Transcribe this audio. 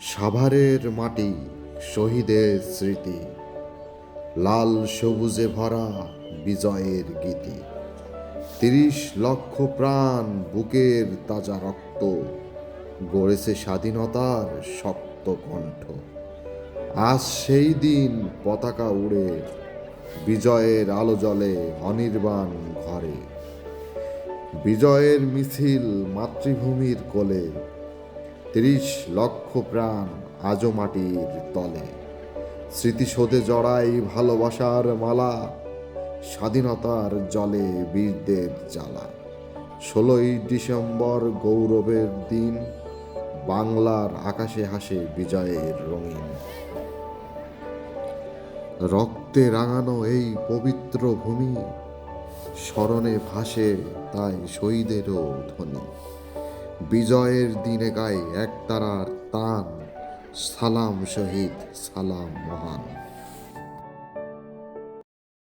সাভারের মাটি শহীদের স্মৃতি। লাল সবুজে ভরা বিজয়ের গীতি। তিরিশ লক্ষ প্রাণ বুকের তাজা রক্ত গড়েছে স্বাধীনতার শক্ত কণ্ঠ। আজ সেই দিন পতাকা উড়ে বিজয়ের আলো জ্বলে অনির্বাণ ঘরে। বিজয়ের মিছিল মাতৃভূমির কোলে তিরিশ লক্ষ প্রাণ আজও মাটির তলে। স্মৃতিশোধে জড়াই ভালোবাসার মালা, স্বাধীনতার জলে বীরদের জ্বালা। ষোলোই ডিসেম্বর গৌরবের দিন, বাংলার আকাশে হাসে বিজয়ের রঙিন। রক্তে রাঙানো এই পবিত্র ভূমি, স্মরণে ভাসে তাই শহীদেরও ধ্বনি। বিজয়ের দিনে গায় একতারার তান। সালাম শহীদ সালাম মহান।